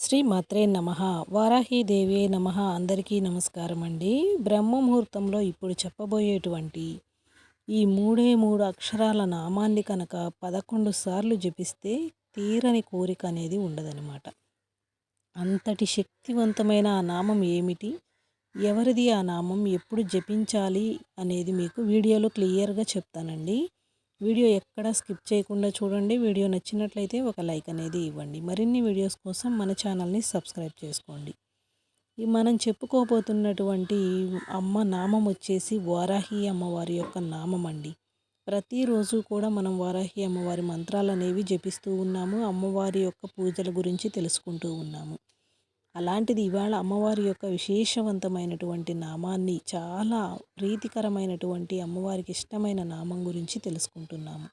శ్రీ మాత్రే నమ. వారాహీదేవే నమ. అందరికీ నమస్కారం అండి. బ్రహ్మముహూర్తంలో ఇప్పుడు చెప్పబోయేటువంటి ఈ మూడే మూడు అక్షరాల నామాన్ని కనుక పదకొండు సార్లు జపిస్తే తీరని కోరిక అనేది ఉండదనమాట అంతటి శక్తివంతమైన ఆ నామం ఏమిటి? ఎవరిది ఆ నామం? ఎప్పుడు జపించాలి? అనేది మీకు వీడియోలో క్లియర్గా చెప్తానండి. వీడియో ఎక్కడ స్కిప్ చేయకుండా చూడండి. వీడియో నచ్చినట్లయితే ఒక లైక్ అనేది ఇవ్వండి. మరిన్ని వీడియోస్ కోసం మన ఛానల్ని సబ్స్క్రైబ్ చేసుకోండి. మనం చెప్పుకోబోతున్నటువంటి అమ్మ నామం వచ్చేసి వారాహి అమ్మవారి యొక్క నామం అండి. ప్రతిరోజు కూడా మనం వారాహి అమ్మవారి మంత్రాలు అనేవి జపిస్తూ ఉన్నాము. అమ్మవారి యొక్క పూజల గురించి తెలుసుకుంటూ ఉన్నాము. అలాంటిది ఇవాళ అమ్మవారి యొక్క విశేషవంతమైనటువంటి నామాన్ని చాలా ప్రీతికరమైనటువంటి అమ్మవారికి ఇష్టమైన నామం గురించి తెలుసుకుంటున్నాము.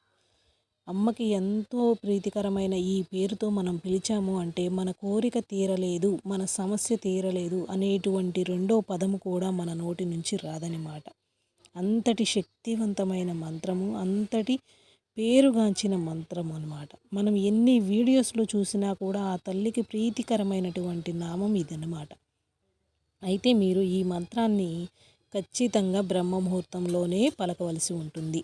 అమ్మకి ఎంతో ప్రీతికరమైన ఈ పేరుతో మనం పిలిచాము అంటే మన కోరిక తీరలేదు మన సమస్య తీరలేదు అనేటువంటి రెండో పదము కూడా మన నోటి నుంచి రాదనమాట. అంతటి శక్తివంతమైన మంత్రము అంతటి పేరుగాంచిన మంత్రం అనమాట మనం ఎన్ని వీడియోస్లో చూసినా కూడా ఆ తల్లికి ప్రీతికరమైనటువంటి నామం ఇదన్నమాట. అయితే మీరు ఈ మంత్రాన్ని ఖచ్చితంగా బ్రహ్మ ముహూర్తంలోనే పలకవలసి ఉంటుంది.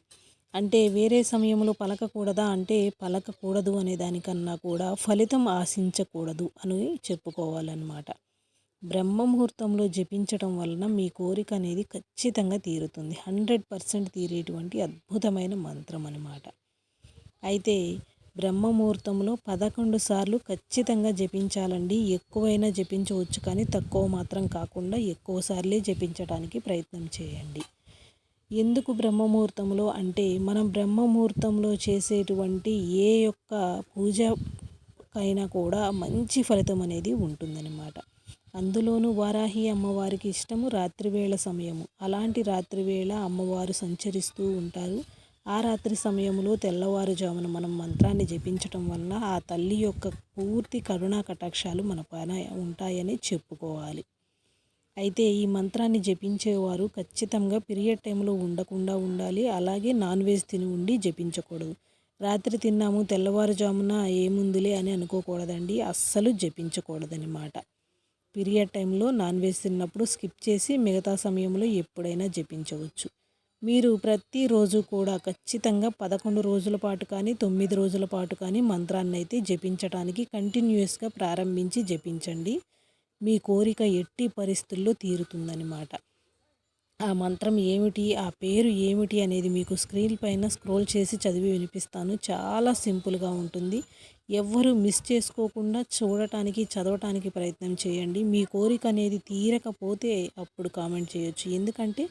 అంటే వేరే సమయంలో పలకకూడదా? అంటే పలకకూడదు అనే దానికన్నా కూడా ఫలితం ఆశించకూడదు అని చెప్పుకోవాలన్నమాట. బ్రహ్మ ముహూర్తంలో జపించడం వలన మీ కోరిక అనేది ఖచ్చితంగా తీరుతుంది. హండ్రెడ్ పర్సెంట్ తీరేటువంటి అద్భుతమైన మంత్రం అనమాట అయితే బ్రహ్మముహూర్తంలో పదకొండు సార్లు ఖచ్చితంగా జపించాలండి. ఎక్కువైనా జపించవచ్చు కానీ తక్కువ మాత్రం కాకుండా ఎక్కువ సార్లే జపించడానికి ప్రయత్నం చేయండి. ఎందుకు బ్రహ్మముహూర్తంలో అంటే మనం బ్రహ్మముహూర్తంలో చేసేటువంటి ఏ యొక్క పూజకైనా కూడా మంచి ఫలితం అనేది ఉంటుందన్నమాట. అందులోనూ వారాహి అమ్మవారికి ఇష్టము రాత్రివేళ సమయము. అలాంటి రాత్రివేళ అమ్మవారు సంచరిస్తూ ఉంటారు. ఆ రాత్రి సమయంలో తెల్లవారుజామున మనం మంత్రాన్ని జపించటం వలన ఆ తల్లి యొక్క పూర్తి కరుణా కటాక్షాలు మన పైన ఉంటాయని చెప్పుకోవాలి. అయితే ఈ మంత్రాన్ని జపించేవారు ఖచ్చితంగా పీరియడ్ టైంలో ఉండకుండా ఉండాలి అలాగే నాన్ వెజ్ తిని ఉండి జపించకూడదు. రాత్రి తిన్నాము తెల్లవారుజామున ఏముందిలే అని అనుకోకూడదండి అస్సలు జపించకూడదనమాట పీరియడ్ టైంలో నాన్ వెజ్ తిన్నప్పుడు స్కిప్ చేసి మిగతా సమయంలో ఎప్పుడైనా జపించవచ్చు. మీరు ప్రతిరోజు కూడా ఖచ్చితంగా పదకొండు రోజుల పాటు కానీ తొమ్మిది రోజుల పాటు కానీ మంత్రాన్ని అయితే జపించడానికి కంటిన్యూస్గా ప్రారంభించి జపించండి. మీ కోరిక ఎట్టి పరిస్థితుల్లో తీరుతుందనమాట ఆ మంత్రం ఏమిటి ఆ పేరు ఏమిటి అనేది మీకు స్క్రీన్ పైన స్క్రోల్ చేసి చదివి వినిపిస్తాను. చాలా సింపుల్గా ఉంటుంది. ఎవ్వరు మిస్ చేసుకోకుండా చూడటానికి చదవటానికి ప్రయత్నం చేయండి. మీ కోరిక అనేది తీరకపోతే అప్పుడు కామెంట్ చేయొచ్చు. ఎందుకంటే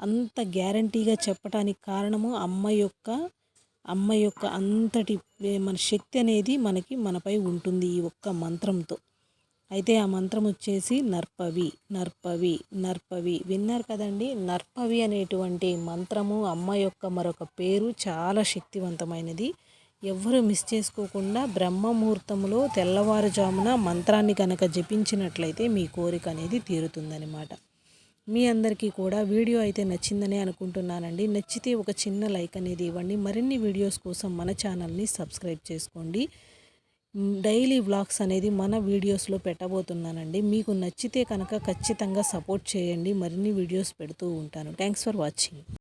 అంత గ్యారంటీగా చెప్పటానికి కారణము అమ్మ యొక్క అమ్మ యొక్క అంతటి మన శక్తి అనేది మనకి మనపై ఉంటుంది ఈ ఒక్క మంత్రంతో. అయితే ఆ మంత్రం వచ్చేసి నర్పవి నర్పవి నర్పవి. విన్నారు కదండి నర్పవి అనేటువంటి మంత్రము అమ్మ యొక్క మరొక పేరు చాలా శక్తివంతమైనది. ఎవ్వరూ మిస్ చేసుకోకుండా బ్రహ్మముహూర్తంలో తెల్లవారుజామున మంత్రాన్ని కనుక జపించినట్లయితే మీ కోరిక అనేది తీరుతుందనమాట మీ అందరికీ కూడా వీడియో అయితే నచ్చిందని అనుకుంటున్నానండి. నచ్చితే ఒక చిన్న లైక్ అనేది ఇవ్వండి. మరిన్ని వీడియోస్ కోసం మన ఛానల్ని సబ్స్క్రైబ్ చేసుకోండి. డైలీ వ్లాగ్స్ అనేది మన వీడియోస్లో పెట్టబోతున్నానండి. మీకు నచ్చితే కనుక ఖచ్చితంగా సపోర్ట్ చేయండి. మరిన్ని వీడియోస్ పెడుతూ ఉంటాను. Thanks for watching.